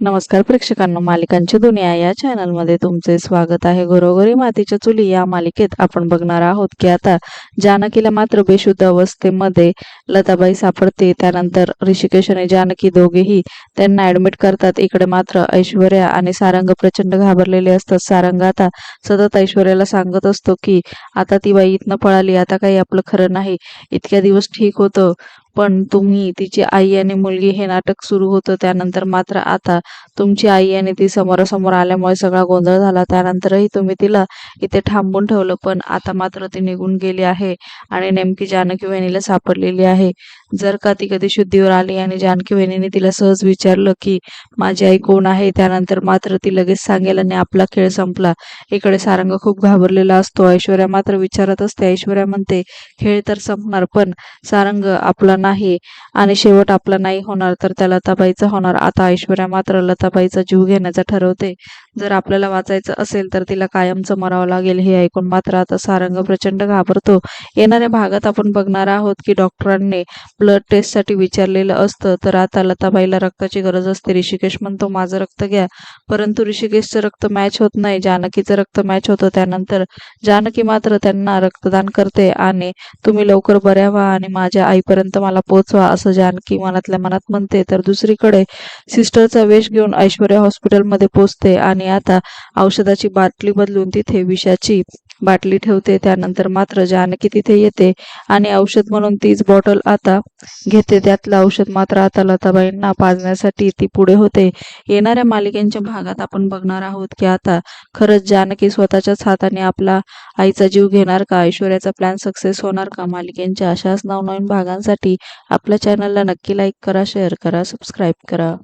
नमस्कार प्रेक्षकांना मालिकांची दुनिया या चॅनलमध्ये तुमचे स्वागत आहे. घरोघरी मातीच्या चुली या मालिकेत आपण बघणार आहोत की आता जानकीला मात्र बेशुद्ध अवस्थेमध्ये लताबाई सापडते. त्यानंतर ऋषिकेश आणि जानकी दोघेही त्यांना ऍडमिट करतात. इकडे मात्र ऐश्वर्या आणि सारंग प्रचंड घाबरलेले असतात. सारंग आता सतत ऐश्वर्याला सांगत असतो की आता ती बाई इथनं पळाली. आता काही आपलं खरं नाही. इतक्या दिवस ठीक होतं. पण तुम्ही तिची आई आणि मुलगी हे नाटक सुरू होतं त्यानंतर मात्र आता तुमची आई आणि ती समोरासमोर आल्यामुळे सगळा गोंधळ झाला. त्यानंतरही तुम्ही तिला इथे थांबून ठेवलं पण आता मात्र ती निघून गेली आहे आणि नेमकी जानकी वहिनीला सापडलेली आहे. जर का ती कधी शुद्धीवर आली आणि जानकी वहिनीने तिला सहज विचारलं की माझी आई कोण आहे? त्यानंतर मात्र ती लगेच सांगेल आणि आपला खेळ संपला. इकडे सारंग खूप घाबरलेला असतो. ऐश्वर्या मात्र विचारत असते ऐश्वर्या म्हणते खेळ तर संपणार पण सारंग आपला नाही. आणि शेवट आपला नाही होणार तर त्या लताबाईचा होणार. आता ऐश्वर्या मात्र लताबाईचा जीव घेण्याचा ठरवते. जर आपल्याला वाचायचं असेल तर तिला कायमचं मरावं लागेल हे ऐकून मात्र आता सारंग प्रचंड घाबरतो. येणाऱ्या भागात आपण बघणार आहोत की डॉक्टरांनी ब्लड टेस्टसाठी विचारलेलं असतं तर आता लताबाईला रक्ताची गरज असते. ऋषिकेश म्हणतो माझं रक्त घ्या. परंतु ऋषिकेशचं रक्त मॅच होत नाही. जानकीचं रक्त मॅच होतं. त्यानंतर जानकी मात्र त्यांना रक्तदान करते आणि तुम्ही लवकर बऱ्या व्हा आणि माझ्या आईपर्यंत मला पोचवा असं जानकी मनातल्या मनात म्हणते. तर दुसरीकडे सिस्टरचा वेश घेऊन ऐश्वर्या हॉस्पिटलमध्ये पोचते आणि आता औषधाची बाटली बदलून तिथे विषाची बाटली ठेवते त्यानंतर मात्र जानकी तिथे येते आणि औषध म्हणून तीच बॉटल आता घेते. त्यातलं औषध मात्र आता लताबाईंना पाजण्यासाठी ती पुढे होते. येणाऱ्या मालिकेच्या भागात आपण बघणार आहोत की आता खरंच जानकी स्वतःच्याच हाताने आपला आईचा जीव घेणार का? ऐश्वर्याचा प्लॅन सक्सेस होणार का? मालिकेंच्या अशाच नवनवीन भागांसाठी आपल्या चॅनलला नक्की लाईक करा शेअर करा सबस्क्राईब करा.